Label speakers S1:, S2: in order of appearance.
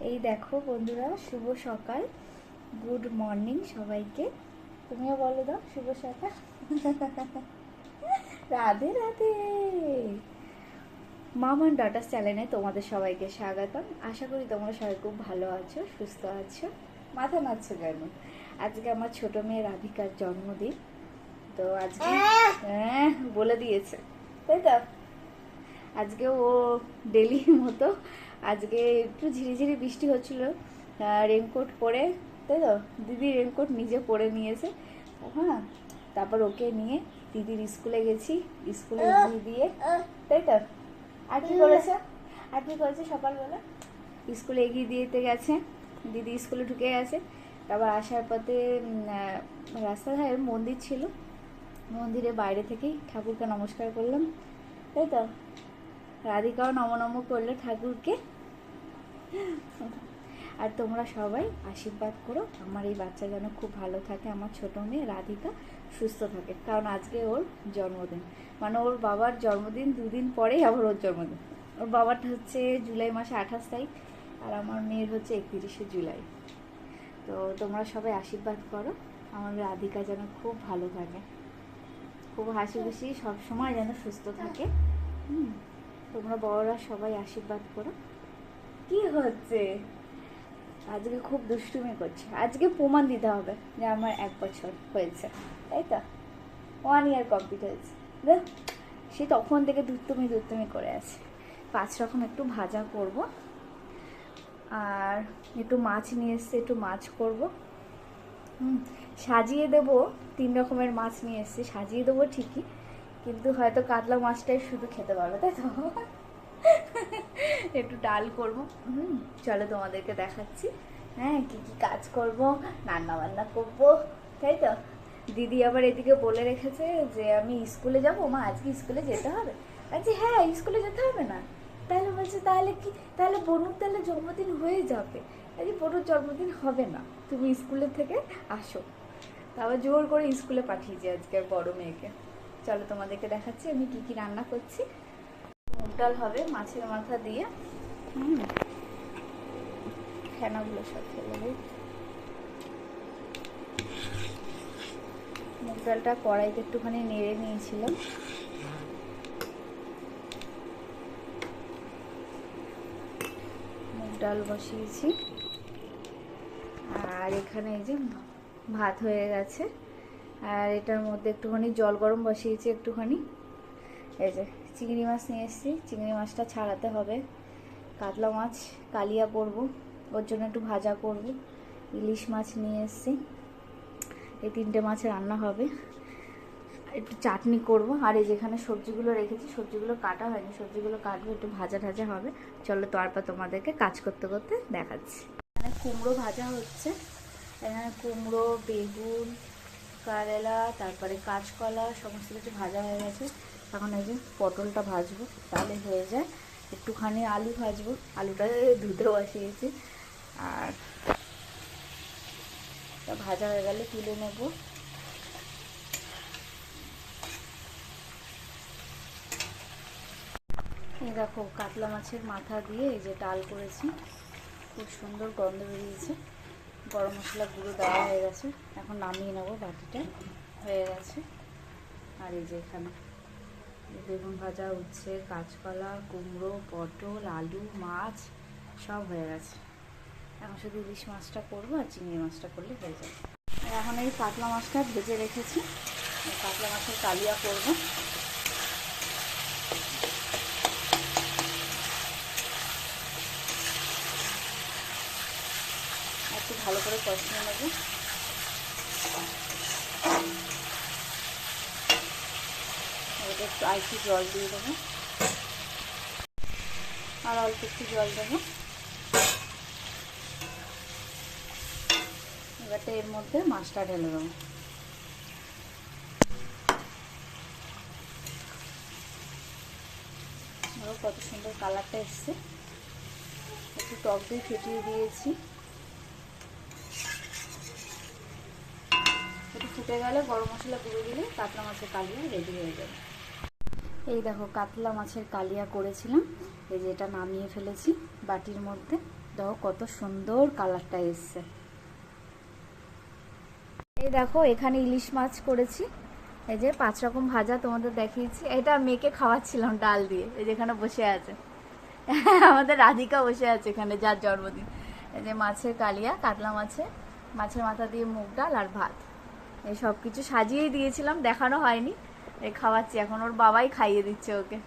S1: এই দেখো বন্ধুরা শুভ সকাল। গুড মর্নিং সবাইকে। তুমিও বলে দাও শুভ সকাল। রাধে রাধে। মামান ডাটা চ্যানেলে তোমাদের সবাইকে স্বাগতম। আশা করি তোমরা সবাই খুব ভালো আছো সুস্থ আছো। মাথা নাচছো কেন? আজকে আমার ছোট মেয়ে রাধিকার জন্মদিন। তো আজকে হ্যাঁ বলে দিয়েছে। তাই তো? আজকে ও ডেলি মতো। আজকে একটু ঝিরিঝিরি বৃষ্টি হচ্ছিল রেনকোট পরে, তাই তো? দিদি রেনকোট নিজে পরে নিয়েছে। হ্যাঁ তারপর ওকে নিয়ে দিদির স্কুলে গেছি, স্কুলে দিয়ে, তাই তো? আর কি করেছে? আর কি করেছে সকালবেলা? স্কুলে এগিয়ে দিতে গেছে, দিদি স্কুলে ঢুকে গেছে। তারপর আসার পথে ধারে মন্দির ছিল। মন্দিরে বাইরে থেকেই ঠাকুরকে নমস্কার করলাম, তাই তো? রাধিকাও নম নম করল ঠাকুরকে। আর তোমরা সবাই আশীর্বাদ করো, আমার এই বাচ্চা যেন খুব ভালো থাকে, আমার ছোট মেয়ে রাধিকা সুস্থ থাকে। কারণ আজকে ওর জন্মদিন। মানে ওর বাবার জন্মদিন দুদিন পরেই আবার ওর জন্মদিন। ওর বাবারটা হচ্ছে জুলাই মাসে আঠাশ তারিখ, আর আমার মেয়ের হচ্ছে একত্রিশে জুলাই। তো তোমরা সবাই আশীর্বাদ করো, আমার রাধিকা যেন খুব ভালো থাকে। খুব হাসি খুশি সবসময় যেন সুস্থ থাকে। হুম। তোমরা বড়রা সবাই আশীর্বাদ করো। কি হচ্ছে? আজকে খুব দুষ্টুমি করছে। আজকে প্রমাণ দিতে হবে যে আমার এক বছর হয়েছে। তাই তো? ওয়ান ইয়ার কমপ্লিট হয়েছে। সে তখন থেকে দুষ্টুমি দুষ্টুমি করে আছে। পাঁচ রকম একটু ভাজা করব। আর একটু মাছ নিয়ে এসছে, একটু মাছ করব। হুম, সাজিয়ে দেবো। তিন রকমের মাছ নিয়ে এসছে। সাজিয়ে দেবো ঠিকই। কিন্তু হয়তো কাতলা মাছটাই শুধু খেতে পারবে, তাই তো? একটু ডাল করব। হুম, চলো তোমাদেরকে দেখাচ্ছি। হ্যাঁ কি কি কাজ করব, রান্না বান্না করব, তাই তো? দিদি আবার এদিকে বলে রেখেছে যে আমি স্কুলে যাব, মা আজকে স্কুলে যেতে হবে। আজকে হ্যাঁ স্কুলে যেতে হবে না। তাহলে বলছে, তাহলে কি, তাহলে বনুর তাহলে জন্মদিন হয়ে যাবে। আজকে বনুর জন্মদিন হবে না। তুমি স্কুলে থেকে আসো। তারপর জোর করে স্কুলে পাঠিয়েছি আজকে বড় মেয়েকে। চলো তোমাদেরকে দেখাচ্ছি আমি কি কি রান্না করছি। মুগ ডাল হবে মাছের মাথা দিয়ে। হুম। ফেনাগুলো সব ফেলে দিই। মুগ ডালটা কড়াইতে একটুখানি নেড়ে নিয়েছিলাম। মুগ ডাল বসিয়েছি। আর এখানে এই যে ভাত হয়ে গেছে। আর এটার মধ্যে একটুখানি জল গরম বসিয়েছি একটুখানি। এই যে চিংড়ি মাছ নিয়ে এসেছি। চিংড়ি মাছটা ছাড়াতে হবে। কাতলা মাছ, কালিয়া করব। ওর জন্য একটু ভাজা করব। ইলিশ মাছ নিয়ে এসেছি। এই তিনটে মাছ রান্না হবে। একটু চাটনি করব। আর এই যেখানে সবজিগুলো রেখেছি, সবজিগুলো কাটা হয়নি। সবজিগুলো কাটবো, একটু ভাজা ঠাজা হবে। চলো তারপর তোমাদেরকে কাজ করতে করতে দেখাচ্ছি। এখানে কুমড়ো ভাজা হচ্ছে। এখানে কুমড়ো, বেগুন কারেলা, তারপরে কাঁচকলা, সমস্ত কিছু ভাজা হয়ে গেছে। এখন এই যে পটলটা ভাজবো, তাহলে হয়ে যায়। একটুখানি আলু ভাজবো, আলুটা ধুতে বসিয়েছি। আর ভাজা হয়ে গেলে তুলে নেব। এই দেখো, কাতলা মাছের মাথা দিয়ে এই যে ডাল করেছি। খুব সুন্দর গন্ধ বেরিয়েছে। গরম মশলা গুঁড়ো দেওয়া হয়ে গেছে। এখন নামিয়ে নেব বাটিটা। হয়ে গেছে। আর এই যে এখানে বেগুন ভাজা, উচ্ছে, কাঁচকলা, কুমড়ো, পটল, আলু, মাছ, সব হয়ে গেছে। এখন শুধু ইলিশ মাছটা করব আর চিংড়ি মাছটা করলে হয়ে যাবে। এখন এই কাতলা মাছটা ভেজে রেখেছি। কাতলা মাছের কালিয়া করব। একটু ভালো করে কষিয়ে নেব। একটু জল দিয়ে দেবো। আর অল্প একটু জল দেবো। এবারটা এর মধ্যে মাছটা ঢেলে দেবো। কত সুন্দর কালারটা এসছে। একটু টক দিয়ে ফেটিয়ে দিয়েছি একটু ফুটে গেলে গরম মশলা গুঁড়ো দিলে কাতলা মাছের কালিয়া রেডি হয়ে যাবে। এই দেখো, কাতলা মাছের কালিয়া করেছিলাম। এই যে এটা নামিয়ে ফেলেছি বাটির মধ্যে। দেখো কত সুন্দর কালারটা এসছে। এই দেখো, এখানে ইলিশ মাছ করেছি। এই যে পাঁচ রকম ভাজা তোমাদের দেখিয়েছি। এটা মেয়েকে খাওয়াচ্ছিলাম ডাল দিয়ে। এই যে এখানে বসে আছে। আমাদের রাধিকা বসে আছে এখানে, যার জন্মদিন। এই যে মাছের কালিয়া, কাতলা মাছে মাছের মাথা দিয়ে মুগ ডাল আর ভাত। সব কিছু সাজিয়েই দিয়েছিলাম দেখানো হয়নি। এই খাওয়াচ্ছি এখন ওর বাবাই খাইয়ে দিচ্ছে ওকে।